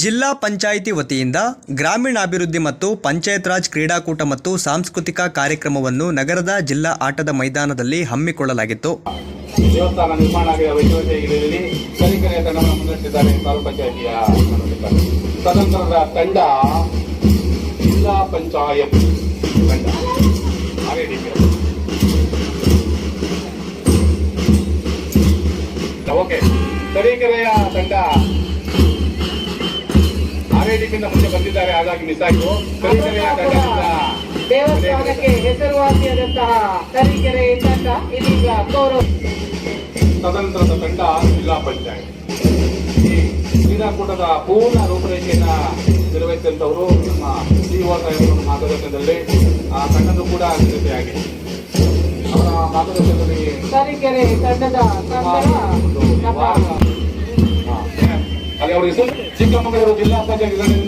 ಜಿಲ್ಲಾ ಪಂಚಾಯಿತಿ ವತಿಯಿಂದ ಗ್ರಾಮೀಣಾಭಿವೃದ್ಧಿ ಮತ್ತು ಪಂಚಾಯತ್ ರಾಜ್ ಕ್ರೀಡಾಕೂಟ ಮತ್ತು ಸಾಂಸ್ಕೃತಿಕ ಕಾರ್ಯಕ್ರಮವನ್ನು ನಗರದ ಜಿಲ್ಲಾ ಆಟದ ಮೈದಾನದಲ್ಲಿ ಹಮ್ಮಿಕೊಳ್ಳಲಾಗಿತ್ತು. ಪಂಚಾಯತ್ ಆರ್ಎಡಿಪಿಯಿಂದ ಮುಂದೆ ಬಂದಿದ್ದಾರೆ ಹಾಗಾಗಿ ಮಿಸ್ ಆಯ್ತು. ದೇವಸ್ಥಾನಕ್ಕೆ ಹೆಸರುವಾಸಿಯಾದಂತಹ ತರೀಕೆರೆ ತಂಡ ಇದೀಗ ಗೌರವ ತದನಂತರದ ತಂಡ ಜಿಲ್ಲಾ ಪಂಚಾಯತ್. ಈ ಕ್ರೀಡಾಕೂಟದ ಪೂರ್ಣ ರೂಪರೇಖೆಯನ್ನು ನಿರ್ವಹಿಸಿದಂಥವರು ನಮ್ಮ ಸಾಹೇಬರ ಮಾರ್ಗದರ್ಶನದಲ್ಲಿ ಆ ತಂಡದ್ದು ಕೂಡ ಸಿದ್ಧತೆಯಾಗಿದೆ ಅವರ ಮಾರ್ಗದರ್ಶನದಲ್ಲಿ ತರೀಕೆರೆ ತಂಡದ ಅಲ್ಲಿ ಅವರಿಗೆ ಹೆಸರು ಚಿಕ್ಕಮಗಳೂರು ಜಿಲ್ಲಾ ಪಂಚಾಯತ್ಗಳಿಂದ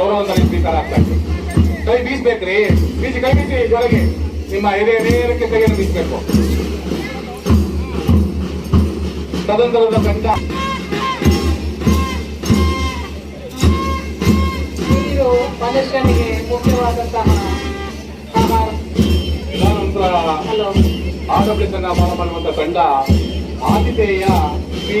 ಗೌರವ ಸ್ವೀಕಾರ ಆಗ್ತಾ ಇದೆ ಕೈ ಬೀಸ್ಬೇಕ್ರಿ. ಬೀಸಿ ಕೈ ಬೀಸಿ ಜೊಳಗೆ ನಿಮ್ಮ ಎದೆ ನೇರಕ್ಕೆ ಕೈಯನ್ನು ಬೀಸಬೇಕು. ತದನಂತರದ ತಂಡ. ನೀರು ಮನುಷ್ಯನಿಗೆ ಮುಖ್ಯವಾದಂತಹ ನಂತರ ಹಲೋ. ಆಡಳಿತನ ಮಾಡುವಂತ ತಂಡ. ಆತಿಥೇಯ ಇ ಡಿ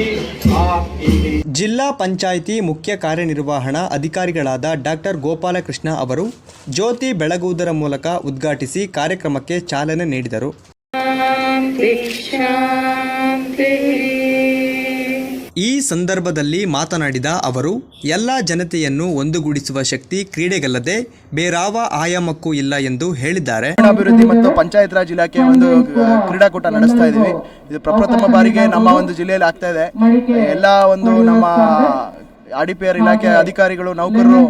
ಜಿಲ್ಲಾ ಪಂಚಾಯಿತಿ ಮುಖ್ಯ ಕಾರ್ಯನಿರ್ವಹಣಾ ಅಧಿಕಾರಿಗಳಾದ ಡಾಕ್ಟರ್ ಗೋಪಾಲಕೃಷ್ಣ ಅವರು ಜ್ಯೋತಿ ಬೆಳಗುವುದರ ಮೂಲಕ ಉದ್ಘಾಟಿಸಿ ಕಾರ್ಯಕ್ರಮಕ್ಕೆ ಚಾಲನೆ ನೀಡಿದರು. ಈ ಸಂದರ್ಭದಲ್ಲಿ ಮಾತನಾಡಿದ ಅವರು, ಎಲ್ಲ ಜನತೆಯನ್ನು ಒಂದುಗೂಡಿಸುವ ಶಕ್ತಿ ಕ್ರೀಡೆಗಲ್ಲದೆ ಬೇರಾವ ಆಯಾಮಕ್ಕೂ ಇಲ್ಲ ಎಂದು ಹೇಳಿದ್ದಾರೆ. ಅಭಿವೃದ್ಧಿ ಮತ್ತು ಪಂಚಾಯತ್ ರಾಜ್ ಇಲಾಖೆ ಒಂದು ಕ್ರೀಡಾಕೂಟ ನಡೆಸ್ತಾ ಇದ್ದೀವಿ. ಇದು ಪ್ರಪ್ರಥಮ ಬಾರಿಗೆ ನಮ್ಮ ಒಂದು ಜಿಲ್ಲೆಯಲ್ಲಿ ಆಗ್ತಾ ಇದೆ. ಎಲ್ಲ ಒಂದು ನಮ್ಮ ಆರ್ ಡಿ ಪಿ ಆರ್ ಇಲಾಖೆ ಅಧಿಕಾರಿಗಳು ನೌಕರರು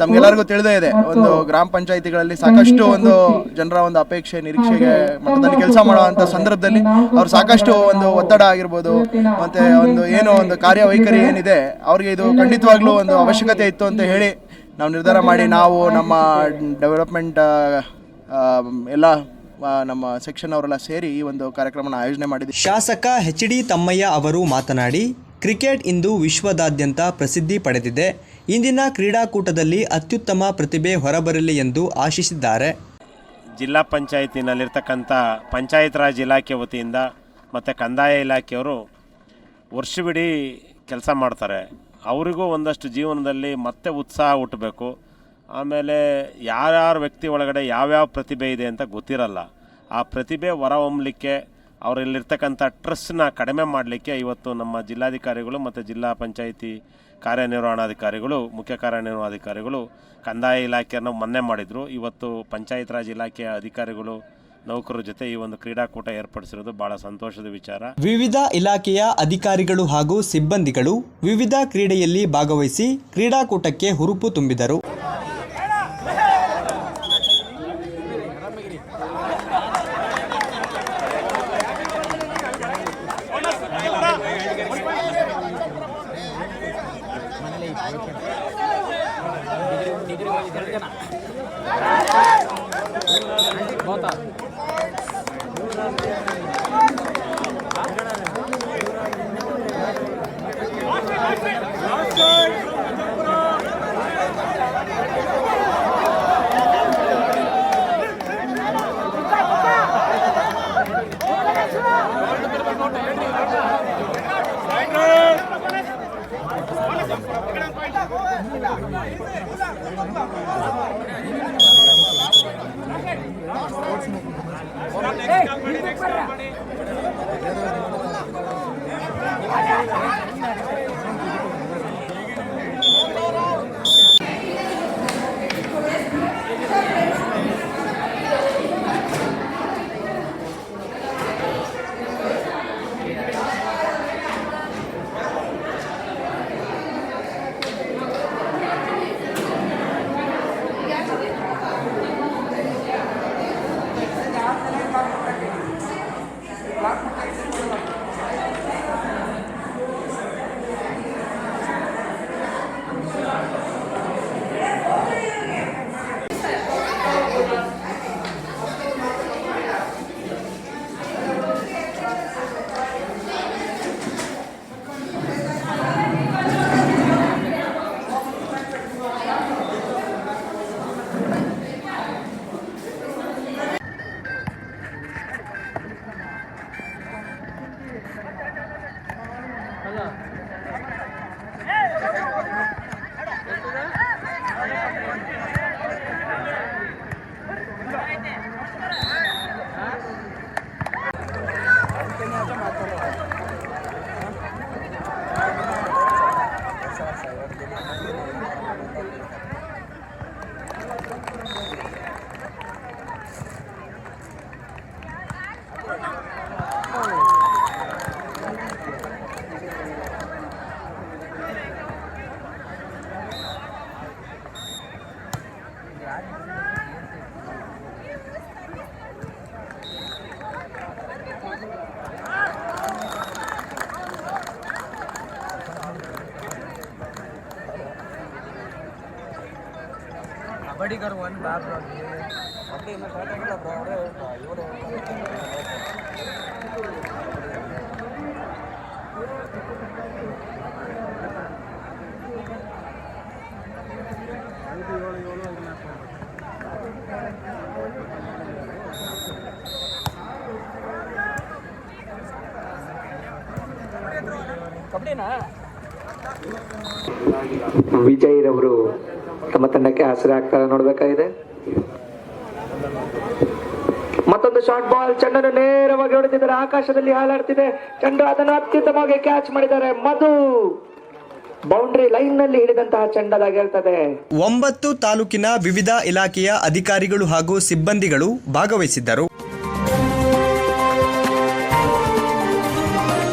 ತಮ್ಗೆಲ್ಲರಿಗೂ ತಿಳಿದೇ ಇದೆ. ಒಂದು ಗ್ರಾಮ ಪಂಚಾಯತಿಗಳಲ್ಲಿ ಸಾಕಷ್ಟು ಒಂದು ಜನರ ಒಂದು ಅಪೇಕ್ಷೆ ನಿರೀಕ್ಷೆಗೆ ಮಟ್ಟದಲ್ಲಿ ಕೆಲಸ ಮಾಡುವಂತ ಸಂದರ್ಭದಲ್ಲಿ ಅವ್ರು ಸಾಕಷ್ಟು ಒಂದು ಒತ್ತಡ ಆಗಿರ್ಬೋದು. ಮತ್ತೆ ಒಂದು ಏನು ಒಂದು ಕಾರ್ಯವೈಖರಿ ಏನಿದೆ ಅವ್ರಿಗೆ ಇದು ಖಂಡಿತವಾಗ್ಲೂ ಒಂದು ಅವಶ್ಯಕತೆ ಇತ್ತು ಅಂತ ಹೇಳಿ ನಾವು ನಿರ್ಧಾರ ಮಾಡಿ ನಾವು ನಮ್ಮ ಡೆವಲಪ್ಮೆಂಟ್ ಎಲ್ಲ ನಮ್ಮ ಸೆಕ್ಷನ್ ಅವರೆಲ್ಲ ಸೇರಿ ಈ ಒಂದು ಕಾರ್ಯಕ್ರಮನ ಆಯೋಜನೆ ಮಾಡಿದ್ವಿ. ಶಾಸಕ ಎಚ್ ಡಿ ತಮ್ಮಯ್ಯ ಅವರು ಮಾತನಾಡಿ ಕ್ರಿಕೆಟ್ ಇಂದು ವಿಶ್ವದಾದ್ಯಂತ ಪ್ರಸಿದ್ಧಿ ಪಡೆದಿದೆ. ಇಂದಿನ ಕ್ರೀಡಾಕೂಟದಲ್ಲಿ ಅತ್ಯುತ್ತಮ ಪ್ರತಿಭೆ ಹೊರಬರಲಿ ಎಂದು ಆಶಿಸಿದ್ದಾರೆ. ಜಿಲ್ಲಾ ಪಂಚಾಯತಿನಲ್ಲಿರ್ತಕ್ಕಂಥ ಪಂಚಾಯತ್ ರಾಜ್ ಇಲಾಖೆ ವತಿಯಿಂದ ಮತ್ತು ಕಂದಾಯ ಇಲಾಖೆಯವರು ವರ್ಷವಿಡೀ ಕೆಲಸ ಮಾಡ್ತಾರೆ. ಅವರಿಗೂ ಒಂದಷ್ಟು ಜೀವನದಲ್ಲಿ ಮತ್ತೆ ಉತ್ಸಾಹ ಹುಟ್ಟಬೇಕು. ಆಮೇಲೆ ಯಾರ್ಯಾರ ವ್ಯಕ್ತಿ ಒಳಗಡೆ ಯಾವ್ಯಾವ ಪ್ರತಿಭೆ ಇದೆ ಅಂತ ಗೊತ್ತಿರಲ್ಲ. ಆ ಪ್ರತಿಭೆ ಹೊರಹೊಮ್ಮಲಿಕ್ಕೆ ಅವರಲ್ಲಿರ್ತಕ್ಕಂಥ ಟ್ರಸ್ಟ್ನ ಕಡಿಮೆ ಮಾಡಲಿಕ್ಕೆ ಇವತ್ತು ನಮ್ಮ ಜಿಲ್ಲಾಧಿಕಾರಿಗಳು ಮತ್ತು ಜಿಲ್ಲಾ ಪಂಚಾಯಿತಿ ಕಾರ್ಯನಿರ್ವಹಣಾಧಿಕಾರಿಗಳು, ಮುಖ್ಯ ಕಾರ್ಯನಿರ್ವಹಣಾಧಿಕಾರಿಗಳು, ಕಂದಾಯ ಇಲಾಖೆಯನ್ನು ಮೊನ್ನೆ ಮಾಡಿದರು. ಇವತ್ತು ಪಂಚಾಯತ್ ರಾಜ್ ಇಲಾಖೆಯ ಅಧಿಕಾರಿಗಳು, ನೌಕರರ ಜೊತೆ ಈ ಒಂದು ಕ್ರೀಡಾಕೂಟ ಏರ್ಪಡಿಸಿರೋದು ಬಹಳ ಸಂತೋಷದ ವಿಚಾರ. ವಿವಿಧ ಇಲಾಖೆಯ ಅಧಿಕಾರಿಗಳು ಹಾಗೂ ಸಿಬ್ಬಂದಿಗಳು ವಿವಿಧ ಕ್ರೀಡೆಯಲ್ಲಿ ಭಾಗವಹಿಸಿ ಕ್ರೀಡಾಕೂಟಕ್ಕೆ ಹುರುಪು ತುಂಬಿದರು. పోతా America. ವಿಜಯ್ ರವರು ತಮ್ಮ ತಂಡಕ್ಕೆ ಆಸರೆ ಆಗ್ತಾರೆ ನೋಡ್ಬೇಕಾಗಿದೆ. ಮತ್ತೊಂದು ಶಾರ್ಟ್ ಬಾಲ್ ಚಂಡನ್ನು ನೇರವಾಗಿ ಹೊಡೆದಿದ್ದಾರೆ ಆಕಾಶದಲ್ಲಿ ಹಾಲಾಡ್ತಿದೆ. ಚಂಡು ಅದನ್ನು ಅತ್ಯುತ್ತಮವಾಗಿ ಕ್ಯಾಚ್ ಮಾಡಿದ್ದಾರೆ. ಮಧು ಬೌಂಡ್ರಿ ಲೈನ್ನಲ್ಲಿ ಹಿಡಿದಂತಹ ಹೇಳ್ತದೆ ಒಂಬತ್ತು ತಾಲೂಕಿನ ವಿವಿಧ ಇಲಾಖೆಯ ಅಧಿಕಾರಿಗಳು ಹಾಗೂ ಸಿಬ್ಬಂದಿಗಳು ಭಾಗವಹಿಸಿದ್ದರು.